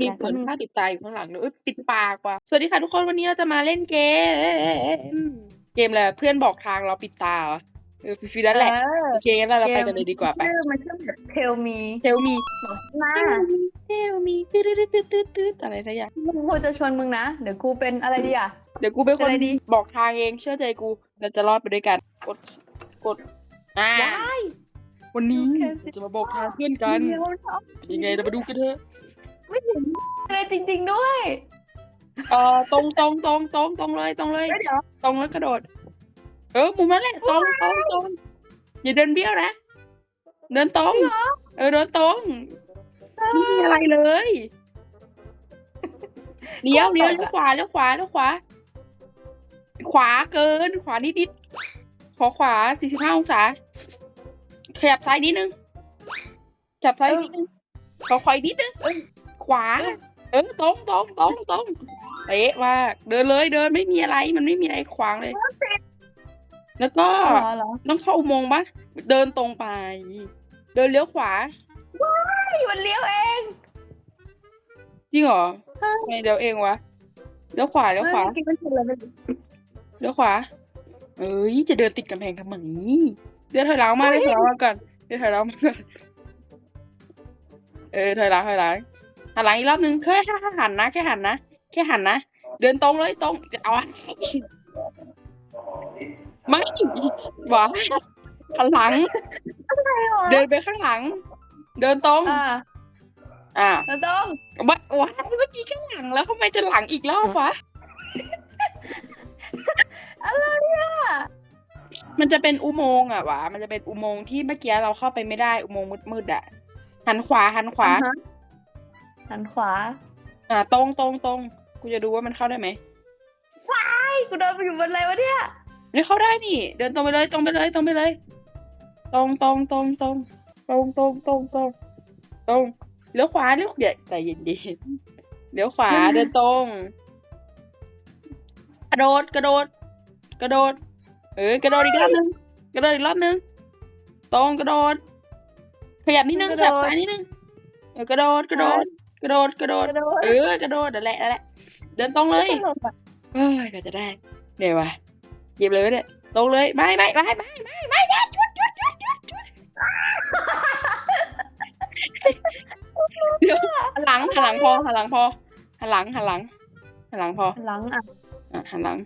มีได้เหมือนแป๊บนึงผ้าปิดตาอยู่ข้างหลังด้วยเอ้ยปิดปากว่ะสวัสดีค่ะทุกคนวันนี้เราจะมาเล่นเกม เกมอะไรเพื่อนบอกทางเราปิดตาเหรอเออฟิลนั่นแหละเออโอเคงั้นเราไปกันเลยดีกว่าไปชื่อมันชื่อแบบเทลมีเทลมีบอกฉันมาเทลมีตืดตืดตืดตืดตืดอะไรสักอย่างกูจะชวนมึงนะ เดี๋ยวกูเป็นอะไรดีอะเดี๋ยวกูเป็นคนอะไรดีบอกทางเองเชื่อใจกูเราจะรอดไปด้วยกัน กดกดอ่าว้ายวันนี้โอเคสิจะมาบอกทางเพื่อนกันเดี๋ยวชอบยังไงเรามาดูกันเถอะ ไม่เห็นเลยจริง ๆ ด้วยเออตรงตรงตรงตรงตรงเลยตรงเลยเอ้ยเดี๋ยวตรงแล้วกระโดด เออมุมนั้นแหละตรงตรงตรงอย่าเดินเบี้ยวนะ เดินตรงเออเดินตรงไม่มีอะไรเลยเลี้ยวเลี้ยวเลี้ยวขวาเลี้ยวขวาเลี้ยวขวา ขวาเกิน ขวานิดนิดขอขวาสี่สิบห้าองศาขยับซ้ายนิดนึงขยับซ้ายนิดนึงขอขวาอีกนิดนึง ขวา เออตรงตรงตรงตรงเป๊ะมากเดินเลยเดินไม่มีอะไร มันไม่มีอะไรขวางเลย แล้วก็เหรอเหรอต้องเข้าอุโมงค์ปะเดินตรงไป เดินเลี้ยวขวาเฮ้ยมันเลี้ยวเองจริงเหรอใช่ทำไงเดี๋ยวเองวะเลี้ยวขวาเลี้ยวขวาเมื่อกี้มันชนอะไรไปเลี้ยวขวา เอ้ยจะเดินติดกำแพงทำไมเดินถอยหลังมาเดินถอยหลังมาก่อนเดินถอยหลังมาก่อนเออถอยหลังถอยหลัง หันหลังอีกรอบนึงแค่หันนะ แค่หันนะ แค่หันนะ เดินตรงเลยตรงเอาไม่หวาหันหลัง เดินไปข้างหลัง เดินตรง อ่าอ่าแล้วต้องว้ายว้าเมื่อกี้ข้างหลังแล้วทำไมจะหลังอีกรอบวะอะไรอะมันจะเป็นอุโมงค์อะวะมันจะเป็นอุโมงค์ที่เมื่อกี้เราเข้าไปไม่ได้อุโมงค์มืดๆอะหันขวาหันขวา หันขวา อ่าตรงตรงตรงกูจะดูว่ามันเข้าได้ไหมไอ้กูเดินไปอยู่บนอะไรวะเนี่ย ไม่เข้าได้นี่ เดินตรงไปเลยตรงไปเลยตรงไปเลย ตรงตรงตรงตรงตรงตรงตรงตรงตรงเลี้ยวขวาเลี้ยวเดี๋ยวใจเย็นดีเลี้ยวขวาเดินตรงกระโดดกระโดด กระโดด เออกระโดดอีกรอบนึงกระโดดอีกรอบนึงตรงกระโดด ขยับนิดนึงขกระโดด ยับซ้ายนิดนึงเออกระโดดกระโดด กระโดดกระโดดกระโดด เออกระโดดนั่นแหละนั่นแหละ เดินตรงเลยกระโดดอะเอ้ยก็จะได้เหนื่อยวะเหยียบเลยวะเนี่ยตรงเลยไม่ไม่ไม่ไม่ไม่ไม่หยุดหยุดหยุดหยุดหยุดหยุดเดี๋ยวหันหลังหันหลังพอหันหลังพอหันหลังหันหลังหันหลังพอหลังอะอะหันหลัง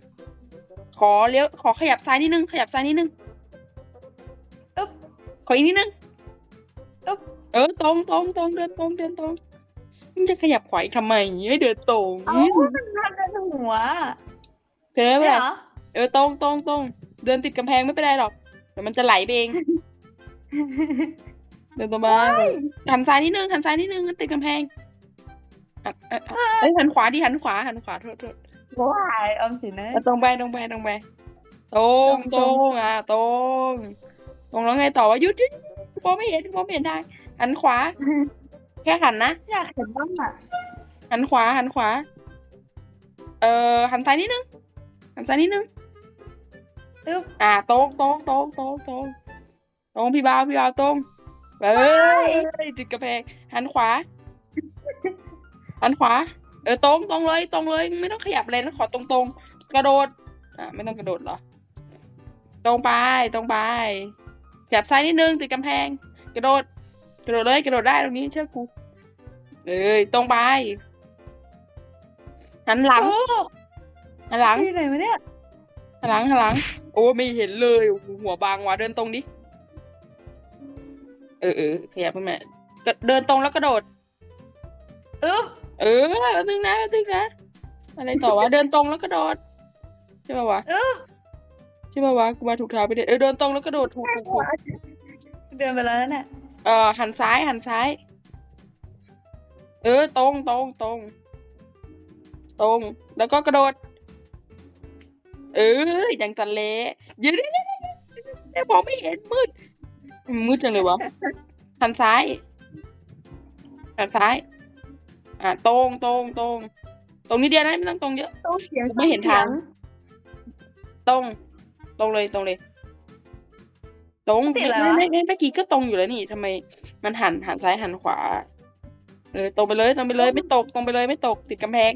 ขอเลี้ยวขอขยับซ้ายนิดนึงขยับซ้ายนิดนึงอึ๊บขออีกนิดนึงอึ๊บเออตรงตรงตรงเดินตรงเดินตรง มึงจะขยับขวาอีกทำไมให้เดินตรงเอ้ามันทำในหัวเจอไหมไม่ล่ะเหรอเออตรงตรงตรงเดินติดกำแพงไม่เป็นไรหรอกเดี๋ยวมันจะไหลไปเอง เดินตรงมาหันซ้ายนิดนึงหันซ้ายนิดนึงมันติดกำแพงอะอะอะเอ้ยหันขวาดิหันขวาหันขวาโทษโทษ ว้ายออมสินนะอะตรงไปตรงไปตรงไปตรงตตรรง งอะตรงตรงแล้วไงต่อวะหยุดหยุดมองไม่เห็นมองไม่เห็นทางหันขวา แค่หันนะ อยากเห็นบ้างอะหันขวา หันขวา เอ่อ หันซ้ายนิดนึง หันซ้ายนิดนึงอึ๊บอ่าตรงตรงตรงตรงตรงตรงพี่บ่าวพี่บ่าวตรงเอ้ยติดกระแพงหันขวา หันขวา เออตรงตรงเลยตรงเลย ไม่ต้องขยับเลยนะขอตรงตรงๆกระโดด อ่าไม่ต้องกระโดดเหรอ ตรงไปตรงไปขยับซ้ายนิดนึงติดกำแพง กระโดด กระโดดเลยกระโดดได้ตรงนี้เชื่อกู เอ้ยตรงไปหันหลังโอ้หันหลังที่ไหนวะเนี่ยหันหลังหันหลัง โอ้ไม่เห็นเลยโอ้โหหัวบางว่ะเดินตรงดิเออเออขยับไปแม่ก็เดินตรงแล้วกระโดด อึ๊บเออแป๊บนึงนะแป๊บนึงนะ อะไรต่อวะ เดินตรงแล้วกระโดดใช่ป่าวะอึ๊บใช่ป่าวะกูมาถูกทางไปเด็เออเดินตรงแล้วกระโดดถูกถูกถูกเดินไปแล้วนั่นน่ะเออหันซ้ายหันซ้าย เออ ตรงตรงตรงตรง แล้วก็กระโดด เอออย่างตะเละยืนได้มองไม่เห็นมืด มืดจังเลยวะหันซ้ายหันซ้าย อะตรงตรงตรงตรงนี้เดียวนะไม่ต้องตรงเยอะต้องเสียงไม่เห็นทาง ตรง ตรงเลยตรงเลย ตรงไม่ไม่ไม่กี้ก็ตรงอยู่แล้วนี่ทำไม มันหันหันซ้ายหันขวา เออตรงไปเลยตรงไปเลยไม่ตกตรงไปเลยไม่ตกติดกำแพง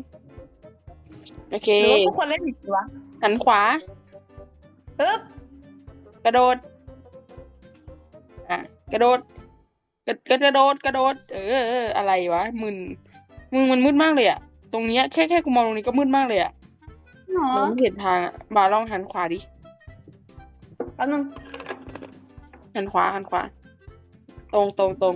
โอเคหรือว่าทุกคนเล่นผิดวะหันขวาอึ๊บกระโดด อะ กระโดดกระกระกระโดดกระโดดเออเออ อะไรวะมึนมึงมันมืดมากเลยอะตรงเนี้ยแค่แค่กูมองตรงนี้ก็มืดมากเลยอะหรอมองไม่เห็นทางอะบาลองหันขวาดิแป๊บนึงหันขวาหันขวา ตรงตรงตรง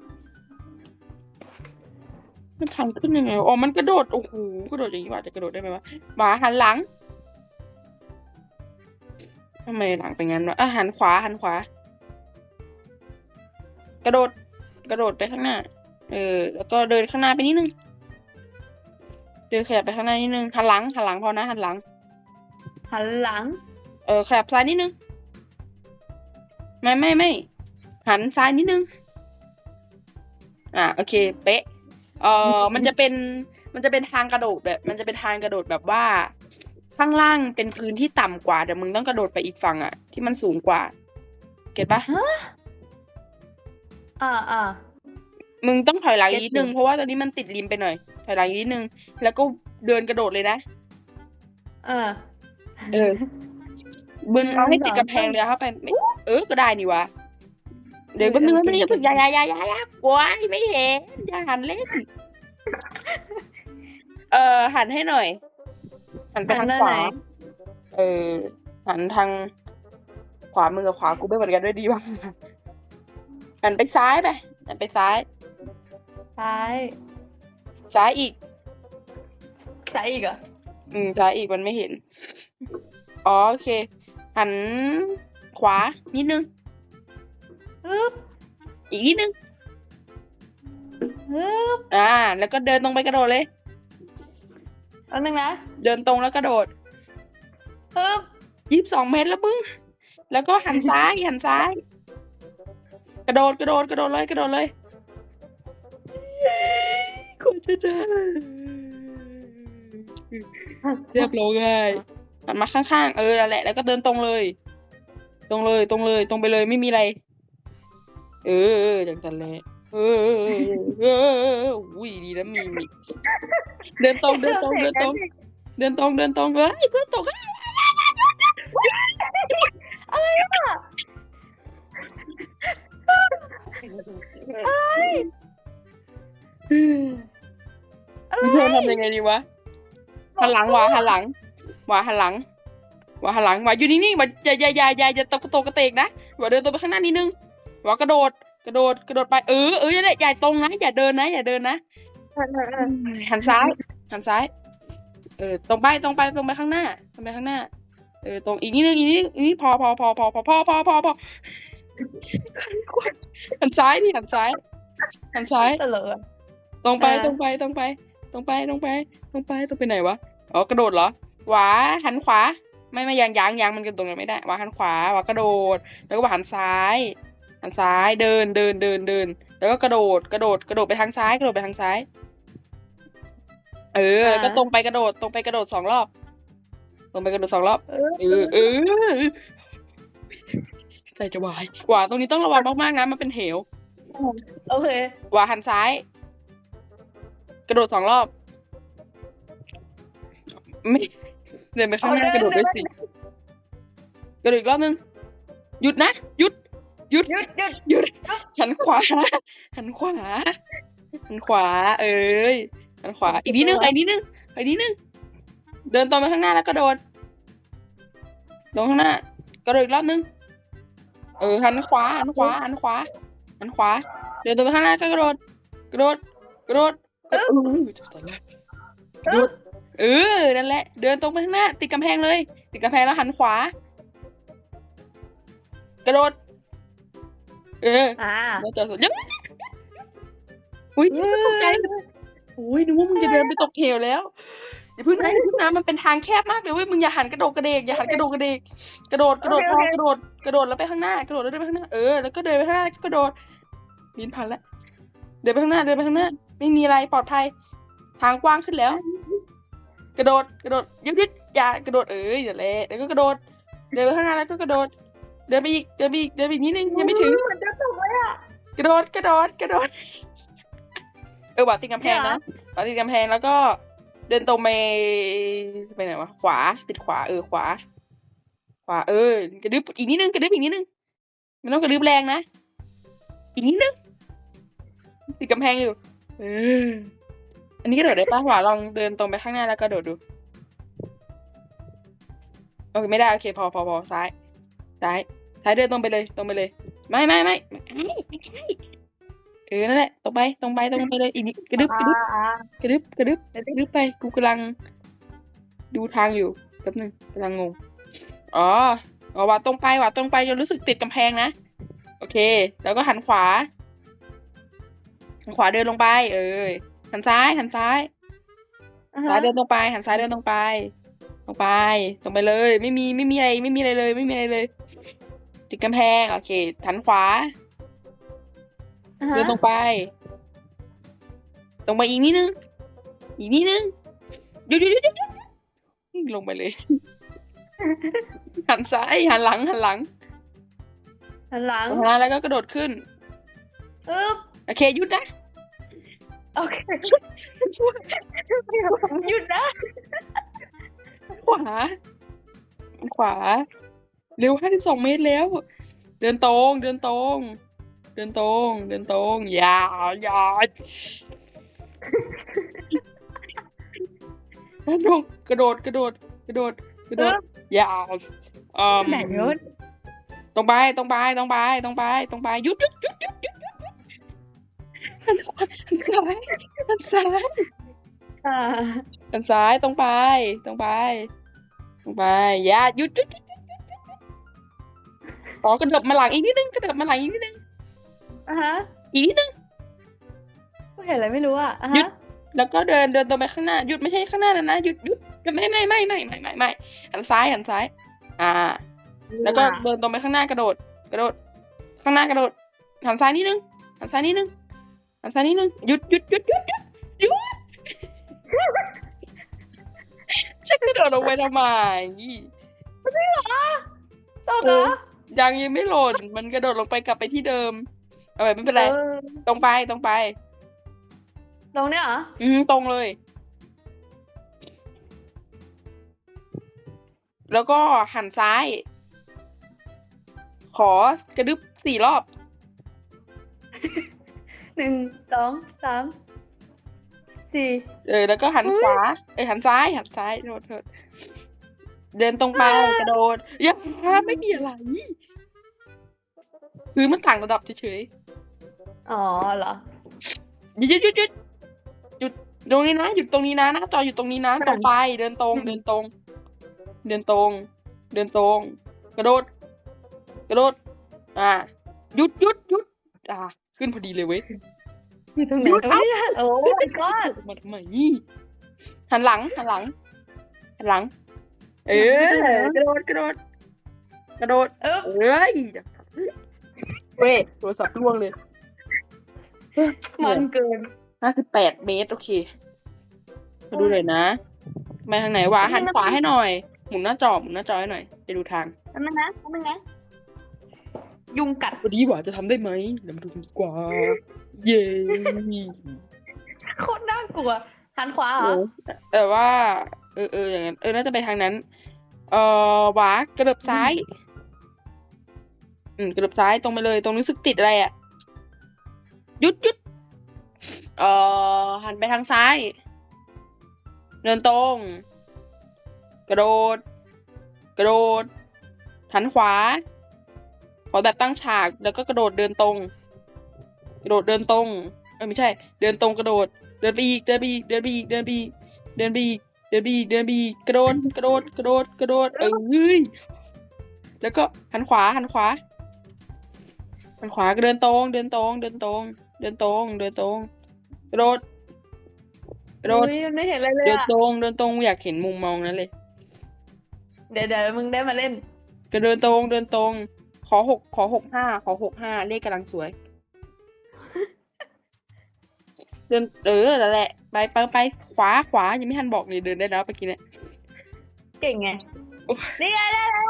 มันทางขึ้นยังไงวะอ๋อมันกระโดด โอ้โห กระโดดอย่างนี้ว่าจะกระโดดได้ไหมวะหมาหันหลังทำไมหลังเป็นงั้นวะอะหันขวาหันขวา กระโดด กระโดดไปข้างหน้า เออ แล้วก็เดินข้างหน้าไปนิดนึง เดินขยับไปข้างหน้านิดนึง หันหลัง หันหลังพอนะ หันหลัง หันหลัง เออ ขยับซ้ายนิดนึง ไม่ไม่ไม่ หันซ้ายนิดนึง อะ โอเค เป๊ะ เออมันจะเป็นมันจะเป็นทางกระโดดแบบ มันจะเป็นทางกระโดดแบบว่า ข้างล่างเป็นพื้นที่ต่ำกว่าแต่มึงต้องกระโดดไปอีกฝั่งอะที่มันสูงกว่า เก็ตปะอ่าอ่ามึงต้องถอยหลังอีกเก็ตนิดนึงอยู่เพราะว่าตอนนี้มันติดริมไปหน่อย ถอยหลังอีกนิดนึง แล้วก็เดินกระโดดเลยนะเออ เออมึงเอาให้ติดหนึ่งสองกำแพงเลยเข้าไปไม่เออก็ได้นี่วะเดี๋ยวแป๊บนึงแป๊บนึงอย่าเพิ่งอย่าอย่าอย่าอย่าอย่ากลัวไม่เห็นอย่าหันเล่น เออหันให้หน่อย หันไปทางหันหน้าขวาไหนเออหันทางขวามือกับขวากูไม่เหมือนกันด้วยดีวะหันไปซ้ายไปหันไปซ้าย ซ้าย ซ้ายอีก ซ้ายอีกเหรออืมซ้ายอีกมันไม่เห็น อ๋อโอเค หันขวานิดนึง อึ๊บอีกนิดนึงอึ๊บอ่า แล้วก็เดินตรงไปกระโดดเลยแป๊บนึงนะเดินตรงแล้วกระโดดอึ๊บยี่สิบสองเมตรแล้วมึง แล้วก็หันซ้ายหันซ้าย กระโดดกระโดดกระโดดเลยกระโดดเลยกูจะได้เรียบร้อยง่ายหันมาข้างๆ เออนั่นแหละ แล้วก็เดินตรงเลย ตรงเลย ตรงเลย ตรงไปเลย ไม่มีอะไร เออเอย่างนั้นแหละเออเออเอออุ๊ยดีนะมีมีเดินตรงเดินตรงเดินตรงเดินตรงเดินตรงเฮ้ยเพื่อนตกอะไรอะอะไรเธอทำยังไงดีวะหันหลังวะหันหลังวะหันหลังวะหันหลังวะอยู่นิ่งๆวะอย่าอย่าอย่าอย่าอย่าตกกระโตกกระเตกนะวะเดินตัวไปข้างหน้านิดนึง วะกระโดด กระโดด กระโดดไป เออเอออย่าอย่าตรงนะ อย่าเดินนะ อย่าเดินนะ หันซ้าย หันซ้าย เออ ตรงไป ตรงไป ตรงไปข้างหน้า ตรงไปข้างหน้า เออ ตรงอีกนิดนึง อีกนิดนึงอีกนิดพอพอพอพอพอพอพอพอพอหันซ้ายนี่หันซ้าย หันซ้าย ตลกอะตรงไปเออตรงไป ตรงไป ตรงไป ตรงไป ตรงไป ตรงไปไหนวะ อ๋อ กระโดดเหรอ หวา หันขวา ไม่ไม่ยังยังยังมันกันตรงกันไม่ได้ หวาหันขวา หวากระโดด แล้วก็หวาหันซ้าย หันซ้ายเดินเดินเดินเดิน แล้วก็กระโดดกระโดดกระโดดไปทางซ้ายกระโดดไปทางซ้าย เออ แล้วก็ตรงไปกระโดดตรงไปกระโดดสองรอบ ตรงไปกระโดดสองรอบ เออเออเออใจจะวายหวาตรงนี้ต้องระวังมากๆนะมันเป็นเหว โอเคหวาหันซ้าย กระโดดสองรอบไม่เดินไปข้างหน้าเอาเดินกระโดดด้วยเดินสิกระโดดอีกรอบนึงหยุดนะหยุด หยุดหยุดหยุดหยุดหันขวาหันขวาหันขวา เอ้ยหันขวา อีกนิดนึงอีกนิดนึงอีกนิดนึงเดินตรงไปข้างหน้าแล้วกระโดดลงข้างหน้ากระโดดอีกรอบนึงเออหันขวาหันขวาหันขวาหันขวา เดินตรงไปข้างหน้าก็กระโดดกระโดดกระโดดกระโดดเออจะตายแล้วกระโดดเออนั่นแหละ เดินตรงไปข้างหน้า ติดกำแพงเลย ติดกำแพงแล้วหันขวา กระโดด เอออ่าแล้วจะสุดยังอุ้ยตกใจโอ้ยนึกว่ามึงจะเดินไปตกเหวแล้วอย่าเพึ่งนะอย่าเพึ่งนะมันเป็นทางแคบมากเลยเว้ยมึงอย่าหันกระโดดกระเดกอย่าหันกระโดดกระเดกกระโดดกระโดดพอกระโดดกระโดดแล้วไปข้างหน้ากระโดดแล้วเดินไปข้างหน้าเออแล้วก็เดินไปข้างหน้าแล้วก็กระโดดลิ้นพันแล้วเดินไปข้างหน้าเดินไปข้างหน้า ไม่มีอะไรปลอดภัย ทางกว้างขึ้นแล้ว กระโดดกระโดดยึดยึดอย่ากระโดดเอ้ยอย่าเละแล้วก็กระโดด เดินไปข้างหน้าแล้วก็กระโดด เดินไปอีกเดินไปอีกเดินไปอีกนิดนึงยังไม่ถึงเหมือนจะต กเลยอะกระโดดกระโดดกระโดดเออหวาดติดกำแพงเนี่ยเหรนะอหวาดติดกำแพงแล้วก็ เดินตรงไปไปไหนวะขวาติดขวา เออขวา ขวา เออกระดึบอีกนิดนึงกระดึบอีกนิดนึงไม่ต้องกระดึบแรงนะอีกนิดนึงติดกำแพงอยู่เอออันนี้กระโดดได้ปะหวาลองเดินตรงไปข้างหน้าแล้วกระโดดดูโอเคไม่ได้โอเคพอพอพอซ้ายซ้ายซ้ายเดินตรงไปเลย ตรงไปเลย ไม่ไม่ไม่ไม่ไม่ไม่ใช่เออนั่นแหละตรงไปตรงไปตรงไปเลยอีกนิดกระดึบกระดึบอ่ากระดึบกระดึบกระดึบไปกูกำลัง ดูทางอยู่แป๊บนึงกำลังงงอ๋ออ๋อว่าตรงไปว่าตรงไปจนรู้สึกติดกำแพงนะโอเค แล้วก็หันขวาหันขวาเดินลงไป เออหันซ้ายหันซ้ายอ่าซ้ายฮะเดินตรงไป หันซ้ายเดินตรงไป ตรงไปตรงไปเลย ไม่มีไม่มีอะไรไม่มีอะไรเลย ไม่มีอะไรเลย ติดกำแพง โอเคหันขวา อ่าฮะเดินตรงไป ตรงไปอีกนิดนึง อีกนิดนึงหยุดหยุดหยุดหยุดหยุดลงไปเลย หันซ้าย หันหลัง หันหลังหันหลังหันหลังแล้วก็กระโดดขึ้น อึ๊บโอเค หยุดนะ โอเคหยุดนะ ขวา ขวา เร็วห้าสิบสองเมตรแล้ว เดินตรง เดินตรง เดินตรง เดินตรง อย่า อย่าแล้วลงกระโดด กระโดด กระโดด กระโดด อย่าอืมไหนรถตรงไป ตรงไป ตรงไป ตรงไป ตรงไปหยุดหยุดหยุดหยุดหยุดหยุดหยุดหันขวาหันซ้ายหันซ้ายอ่าหันซ้าย ตรงไป ตรงไป ตรงไป อย่าหยุดหยุดหยุดหยุดหยุดหยุด อ๋อกระเดิบมาหลังอีกนิดนึงกระเดิบมาหลังอีกนิดนึงอ่าฮะอีกนิดนึงเห็นอะไรไม่รู้อะอ่าหยุฮะดแล้วก็เดินเดินตรงไปข้างหน้าหยุดไม่ใช่ข้างหน้าแล้วนะหยุดหยุดไม่ไม่ไม่ไม่ไม่ไม่ไม่หันซ้ายหันซ้าย อ่า แล้วก็เดินตรงไปข้างหน้ากระโดด กระโดด ข้างหน้ากระโดดหันซ้ายนิดนึงหันซ้ายนิดนึงหันซ้ายนิดนึงหยุดหยุดหยุดหยุดหยุดหยุดจะกระโดดลงไปทำไมตกเหรอ ยังยังไม่หล่น มันกระโดดลงไปกลับไปที่เดิม เอาไปไม่เป็นไร ออตรงไปตรงไป ตรงเนี้ยเหรออืมตรงเลย แล้วก็หันซ้าย ขอกระดึบสี่รอบ หนึ่งสองสามสี่ เออแล้วก็หันเฮ้ย ขวา เออหันซ้าย หันซ้ายโทษโทษ เดินตรงไปอ่ากระโดดอย่าไม่มีอะไรคือมันต่างระดับเฉยอ๋อเหรอๆหยุดหยุดหยุดหยุดหยุดตรงนี้นะหยุดตรงนี้นะหน้าจออยู่ตรงนี้นะตรงไปเดินตรงเดินตรง เดินตรง เดินตรง กระโดด กระโดด อ่าหยุดหยุดหยุดอ่า ขึ้นพอดีเลยเว้ย อยู่ตรงไหนหยุดวะเนี่ยโอ้ my god มาทำไมหันหลังหันหลังหันหลัง เออกระโดดกระโดดกระโดดเอ๊บเอ้ยเว้ยโทรศัพท์ร่วงเลยมันเกินห้าสิบแปดเมตรโอเคมาดูเลยนะไปทางไหนวะหันขวาให้หน่อย หมุนหน้าจอหมุนหน้าจอให้หน่อย จะดูทางทำไมนะทำไมนะยุงกัดวันนี้หวาจะทำได้ไหมเรามาดูกันดีกว่า เย้โคตรน่ากลัวหันขวาเหรอแต่ว่า เออเอออย่างนั้นเออน่าจะไปทางนั้น เออหวากระเดิบซ้าย อืมกระเดิบซ้ายตรงไปเลย ตรงรู้สึกติดอะไรอะ่ะหยุดหยุดเออหันไปทางซ้ายเดินตรง กระโดด กระโดดหันขวาขอแบบตั้งฉากแล้วก็กระโดดเดินตรง กระโดดเดินตรง เออไม่ใช่ เดินตรงกระโดด เดินไปอีก เดินไปอีก เดินไปอีก เดินไปอีก เดินไปอีก เดินไปอีกเดินไปอีกกระโดดกระโดดกระโดดกระโดดเออเฮ้ยแล้วก็หันขวาหันขวาหันขวาก็เดินตรง เดินตรง เดินตรง เดินตรง เดินตรงกระโดดกระโดดอุ๊ยมันไม่เห็นอะไรเลยเดินอะตรงเดินตรงอยากเห็นมุมมองนั้นเลย เดี๋ยวเดี๋ยวมึงได้มาเล่นกระเดินตรงเดินตรง ขอหกขอหกห้าขอหกห้าเลขกำลังสวย เดินเออนั่นแหละ ไปไปไปขวาขวายังไม่ทันบอกเลยเดินได้แล้วไปกินเนี่ยเก่งไงโอ้ยนี่ไงได้แล้ว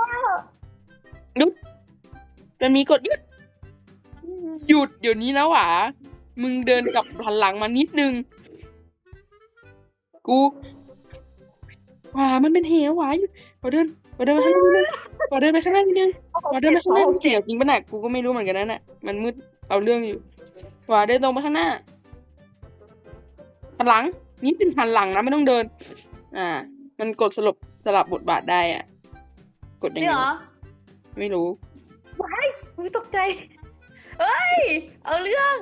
มันมีกดหยุด หยุดเดี๋ยวนี้นะหวามึงเดินกลับหันหลังมานิดนึง กูหวามันเป็นเหวหวาหยุดหวาเดินหวาเดินไปข้างหน้านิดนึงหวาเดินไปข้างหน้านิดนึงหวาเดินไปข้างหน้าเกี่ยวจริงปะน่ะกูก็ไม่รู้เหมือนกันนะน่ะมันมืดเอาเรื่องอยู่หวาเดินตรงไปข้างหน้า หันหลังนิดนึงหันหลังนะไม่ต้องเดิน อ่า มันกดสลับสลับบทบาทได้อะ กดยังนี่ไงเหรอไม่รู้อุ๊ยตกใจ เอ้ย เอาเรื่อง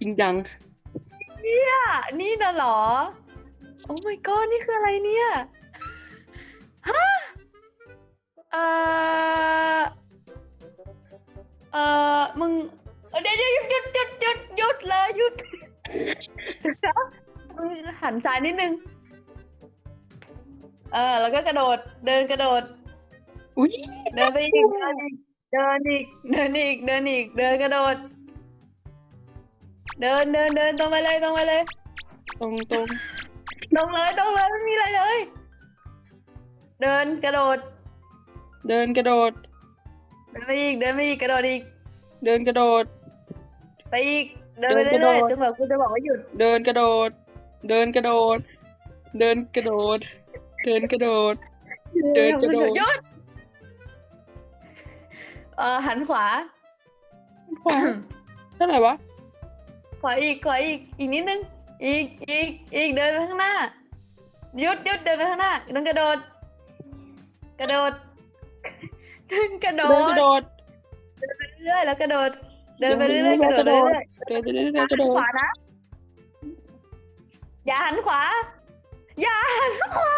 จริงจังเนี่ยนี่น่ะเหรอ โอ้ my god นี่คืออะไรเนี่ย ฮะ เอ่อ เอ่อ มึงเอ่อเดี๋ยวเดี๋ยวหยุดหยุดหยุดหยุดหยุดเลยหยุดมึง หันซ้ายนิดนึง เออ แล้วก็กระโดด เดินกระโดด อุ้ยเดินไปอีกเดินอีก เดินอีก เดินอีก เดินอีก เดินกระโดด เดินเดินเดินตรงไปเลยตรงไปเลย ตรงตรงตรงเลยตรงเลยไม่มีอะไรเลย เดินกระโดด เดินกระโดด เดินไปอีก เดินไปอีก กระโดดอีก เดินกระโดด ไปอีก เดินไปเดินกระโดเรื่อยดๆจนกว่าคุณจะบอกว่าหยุดเดินกระโดด เดินกระโดด เดินกระโดด เดินกระโดด เดินกระโดด หยุดเอ่อหันขวา ขวาเท่าไหร่วะขวาอีกขวาอีกอีกนิดนึง อีกอีกอีกเดินไปข้างหน้าหยุดหยุดเดินไปข้างหน้าเดินกระโดด กระโดดเดินกระโดเดินกดระโดด เรื่อยๆแล้วกระโดด เดินไปเรื่อยๆกระโดดไปเรื่อยๆเดินไปเรื่อยๆอย่าเดินกระโดหันดขวานะอย่าหันขวาอย่าหันขวา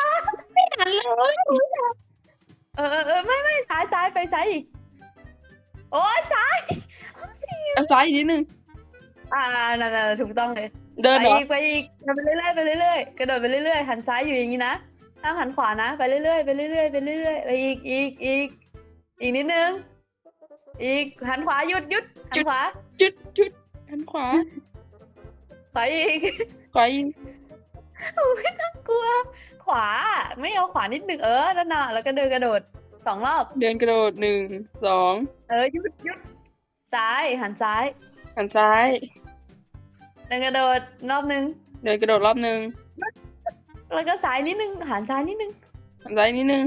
หันเลยเออเออเออไม่ไม่ซ้ายซ้ายไปซ้ายอีกโอ้ยซ้ายเสียเอาซ้ายอีกนิดนึง อ่านั่นนั่นถูกต้องเลย เดินไปเหรออีกไปอีกเดินไปเรื่อยๆไปเรื่อยๆกระโดดไปเรื่อยๆหันซ้ายอยู่อย่างนี้นะห้ามหันขวานะ ไปเรื่อยๆไปเรื่อยๆไปเรื่อยๆไปอีกอีกอีกอีกนิดนึง อีกหันขวาหยุดหยุดหันขวาจุดจุดหันขวาขวาอีกขวาอีกโอ้ยน่ากลัว ขวาไม่เอาขวานิดนึงเออนั่นน่ะแล้วก็เดินกระโดดสองรอบ เดินกระโดดหนึ่งสองเออหยุดหยุดซ้ายหันซ้ายหันซ้าย เดินกระโดดรอบนึงเดินกระโดดรอบหนึ่งแล้วก็ซ้ายนิดนึงหันซ้ายนิดนึงหันซ้ายนิดนึง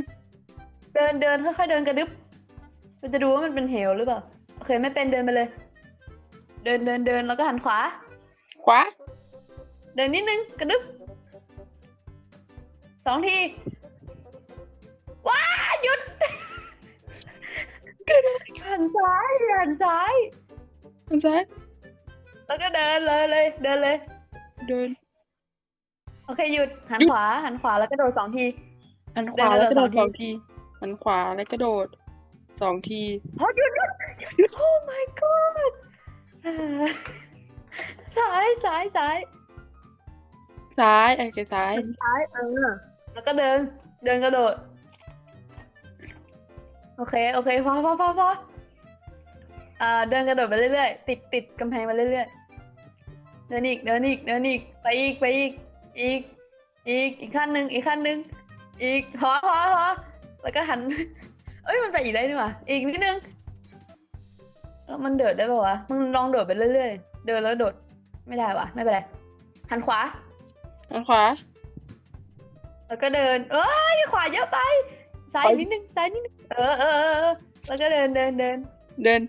เดินเดินค่อยๆเดินกระดึบ เราจะดูว่ามันเป็นเหวหรือเปล่า โอเคไม่เป็นเดินไปเลย เดินเดินเดินแล้วก็หันขวา ขวา เดินนิดนึงกระดึบสองที ว้าหยุด หันซ้ายหันซ้าย หันซ้าย แล้วก็เดินเลยเลย เดินเลย เดิน โอเคหยุดหันหยุดขวาหันขวาแล้วก็โดดสองที หันขวาเดินกแล้วระกโดระดโดดสสอองงทีที หันขวาแล้วกระโดด สองทีโอ้หยุดหยุดหยุดโอ้ my god อ่าซ้ายซ้ายซ้ายซ้ายโอเคซ้าย ซ้ายเออ แล้วก็เดิน เดินกระโดด โอเค โอเคพอพอพอพออ่าเดินกระโดดไปเรื่อยๆ ติดติดกำแพงไปเรื่อยๆ เดินอีก เดินอีก เดินอีก ไปอีก ไปอีก อีก อีก อีกขั้นหนึ่งอีกขั้นหนึ่งอีกพอพอพอแล้วก็หันเอ้ยมันไปอีกได้นี่หว่าอีกนิดนึงแล้วมันเดินได้ป่าวะมึงลองโดดไปเรื่อยๆเดินแล้วโดดไม่ได้วะไม่เป็นไรหันขวาหันขวา แล้วก็เดิน เอ้ยขวาเยอะไปซ้ายไป นิดนึงซ้ายนิดนึงเออเออเออเออแล้วก็เดินเดินเดินเดิน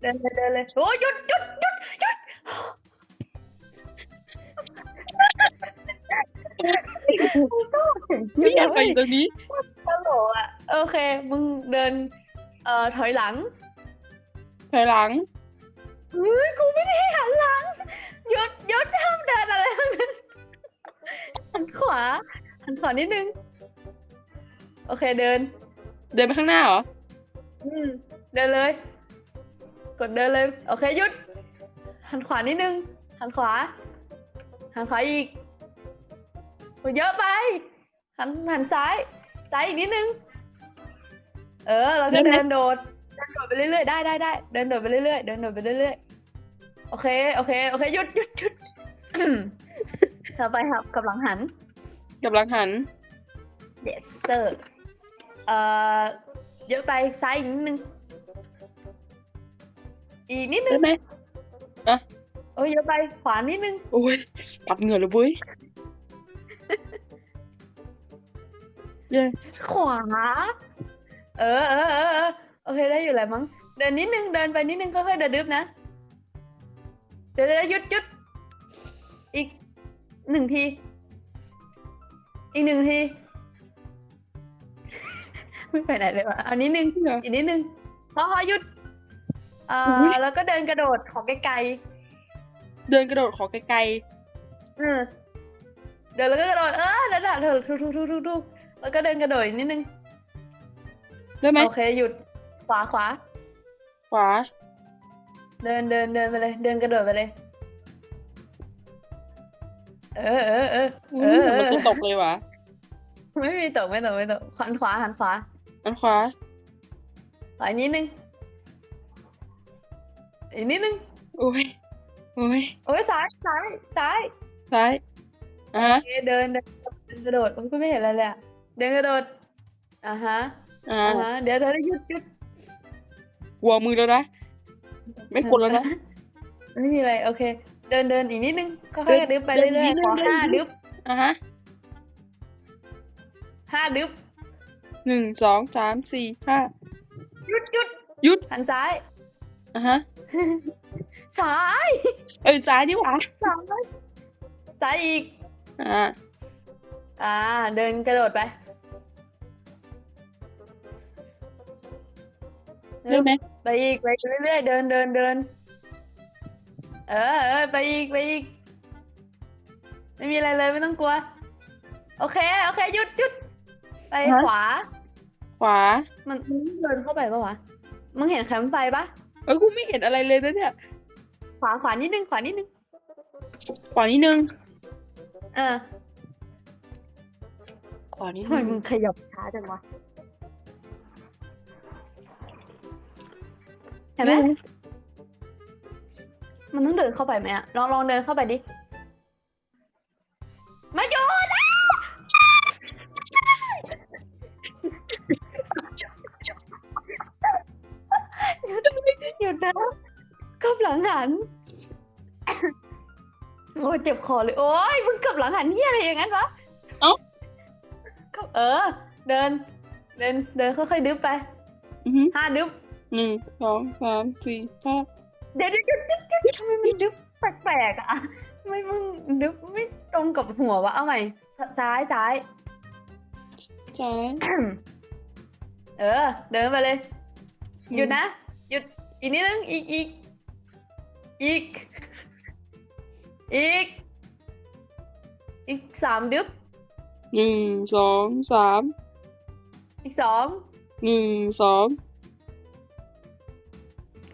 เดินเดินเดินเลยโอ้ยหยุดหยุดหยุดหยุด ไม่อยากไปอยู่ตรงนี้ตลกอะโอเค มึงเดิน เอ่อถอยหลังถอยหลังเฮ้ยกูไม่ได้หันหลังหยุดหยุดห้ามเดินอะไรทั้งนั้นหันขวาหันขวานิดนึง โอเคเดิน เดินไปข้างหน้าเหรอ อืมเดินเลย กดเดินเลย โอเคหยุด หันขวานิดนึง หันขวา หันขวาอีกโอ้ย เยอะไป หันหันซ้าย ซ้ายอีกนิดนึง เออ แล้วก็เดินโดด เดินโดดไปเรื่อยๆ ได้ได้ได้ เดินโดดไปเรื่อยๆ เดินโดดไปเรื่อยๆ โอเค โอเค โอเค หยุดหยุดหยุดต่อไปครับกับหลังหัน กับหลังหัน yes sir เอ่อ เยอะไป ซ้ายอีกนิดนึง อีกนิดนึได้งไหมโอ้ยเยอะไป ขวานิดนึง โอ้ยปัดเหงื่อเลยเว้ย เย้ขวา เออเออเออเออโอเคได้อยู่แหละมั้ง เดินนิดนึง เดินไปนิดนึงค่อยๆเดินดึบนะ เดี๋ยวเดี๋ยวหยุดหยุดอีกหนึ่งที อีกหนึ่งที ไม่ไปไหนเลยวะเอานิดนึงอีกนิดนึงพอพอหยุด เอ่อแล้วก็เดินกระโดดของไกลเดินกระโดดขอไกลๆเออเดินแล้วก็กระโดด เออนั่นแหละเธอทุกทุกทุกทุกทุก แล้วก็เดินกระโดดอีกนิดนึงๆได้ไหมโอเคหยุด ขวาขวา ขวาเดินเดินเดินไปเลย เดินกระโดดไปเลย เออเออเอออุ้เอยอเออมันจะตกเลยวะไม่มีตกไม่ตกไม่ตกหันขวาหันขวาอันขวาขวาอีกนิดนึงอีกนิดนึงโอ้ยโอ้ยโอ้ยซ้ายซ้ายซ้ายซ้ายอะฮะโอเคเดินเดินเดินกระโดดโอ้ยก็ไม่เห็นอะไรเลยอะ เดินกระโดดอ่าฮะอ่าอ่าฮะเดี๋ยวเดี๋ยวหยุดหยุดหัวมือแล้วนะ ไม่กดแล้วนะ ไม่มีอะไรโอเค เดินเดินอีกนิดนึงค่อยเดินๆกระดึบไปเดิเรื่นอยนิดนึๆงขอเดินห้านิดนึงดึบอะฮะห้าดึบหนึ่งสองสามสี่ห้าหยุดหยุดหยุดหันซ้ายอะฮะซ้ายเอ้ยซ้ายนี่หว่าซ้ายซ้ายอีกอ่าอ่า เดินกระโดดไป ได้ไหมไปอีกไปเรื่อยๆเดินเดินเดินเออเออไปอีกไปอีก ไม่มีอะไรเลยไม่ต้องกลัว โอเคโอเคหยุดหยุดไปขวา ขวา มันมันเดินเข้าไปปะวะมึงเห็นแคมป์ไฟปะเอ้ยกูไม่เห็นอะไรเลยนะเนี่ยขวาขวานิดนึงขวานิดนึงขวานิดนึงเออขวานิดทำไมนึงมึงขยับช้าจังวะ ห็นไหมมันต้องเดินเข้าไปไหมอะลองลองเดินเข้าไปดิ มาหยุดอะหยุดหยุดนะกลับหลังหัน โอ้ยเจ็บคอเลย โอ้ยมึงกลับหลังหันเฮียอะไรอย่างนั้นวะเอ้าก็เออ เดิน เดิน เดินค่อยๆดึบไปอือหือ ห้าดึบ หนึ่งสองสามสี่ห้าเดี๋ยวเดี๋ยวเดี๋ยวเดี๋ยวเดี๋ยวทำไมมันดึบแปลกๆอะทำไมมึงดึบไม่ตรงกับหัววะเอาใหม่ซ้ายซ้ายซ้ายเออ เดินไปเลย หยุดนะ หยุดอีกนิดนึงอีกอีกอีกอีกอีกสามดึบหนึ่งสองสามอีกสองหนึ่งสองก็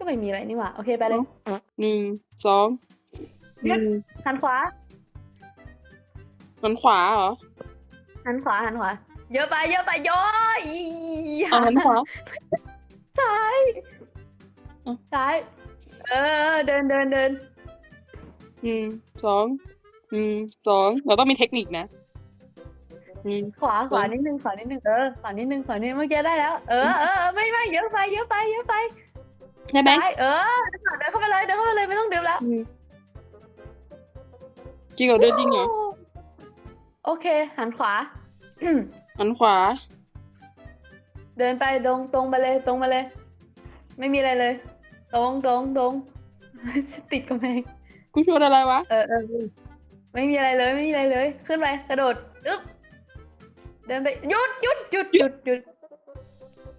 ไม่มีอะไรนี่หว่า โอเคไปเลยหนึ่งสองหนึ่งหันขวา หันขวาเหรอ หันขวาหันขวา เยอะไปเยอะไปเยอะอีอะหันขวาซ้ายอะซ้าย เออ เดินเดินเดินหนึ่งสองหนึ่งสองเราต้องมีเทคนิคนะหนึ่งขวาขวานิดนึงขวานิดนึงเออขวานิดนึงขวานิดนึงเมื่อกี้ได้แล้วเออเออเออไม่ไม่เยอะไปเยอะไปเยอะไป ได้ไหมซ้ายเออเดินเข้าไปเลยเดินเข้าไปเลยไม่ต้องดื่มแล้วอืมจริงเหรอเดินจริงเหรอโอเค หันขวา หันขวา เดินไปตรงตรงไปเลย ตรงไปเลย ไม่มีอะไรเลย ตรงตรงตรงติดกำแพงกูชวนอะไรวะเออเออเออไม่มีอะไรเลยไม่มีอะไรเลย ขึ้นไปกระโดดอึ๊บเดินไปหยุดหยุดหยุดหยุดหยุด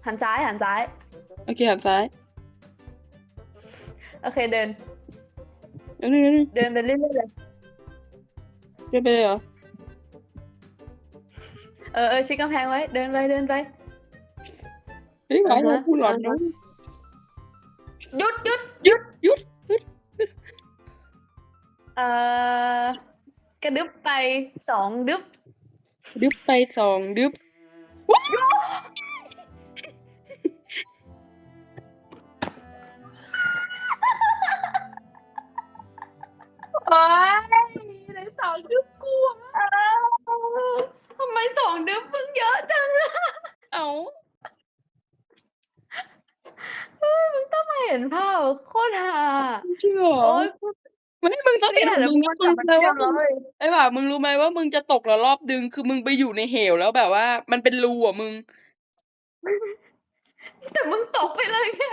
หันซ้ายหันซ้าย โอเคหันซ้าย โอเคเดินเดี๋ยวนึงเดี๋ยวนึงเดินไปเรื่อยๆเลยเดินไปเลยเหรอเระดึบไปสองดึบดึบไปสองดึบโอ้ยในสองดึบกูอะอ้าวทำไมสองดึบมึงเยอะจังอะเอ้าเฮ้ยมึงต้องมาเห็นภาพโคตรฮาจริงเหรอโอ้ยไม่มึงต้องนี่เห็นแหละมึแล้วงมึงนี่มามึจังบมันเลยเทียว่าบมึงเลยไอ้บ่ามึงรู้ไหมว่ามึงจะตกแล้วรอบดึง คือมึงไปอยู่ในเหวแล้วแบบว่า มันเป็นรูอะมึง แต่มึงตกไปเลยไง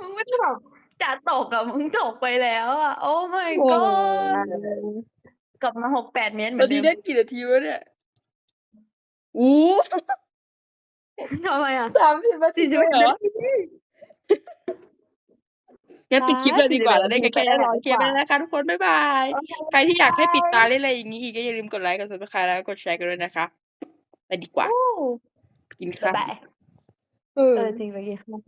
มึงไม่ได้แบบ จะตกอะมึงตกไปแล้วอะโอ้ my โอ้ god กลับมาหกแปดเมตรเหตมืออนนนี้เดิได้มกี่นาทีวะเนี่ยอู้ทำไมอะสามสิบนาทีสี่สิบเหรอนาที งั้นปิดคลิปเลยดีกว่า40แล้วได้กันแค่นี้แหละนาโอทีเคไปไปแล้วแล้วนะคะทุกคน บ๊ายบายโอเคใครที่อยากให้ปิดตาเล่นอะไรอย่างนี้อีกก็อย่าลืมกดไลค์กด subscribe แล้วก็กดแชร์กันด้วยนะคะ ไปดีกว่า โอ้กินบ๊าข้าวยบายเออ เออจริงไปกินข้าว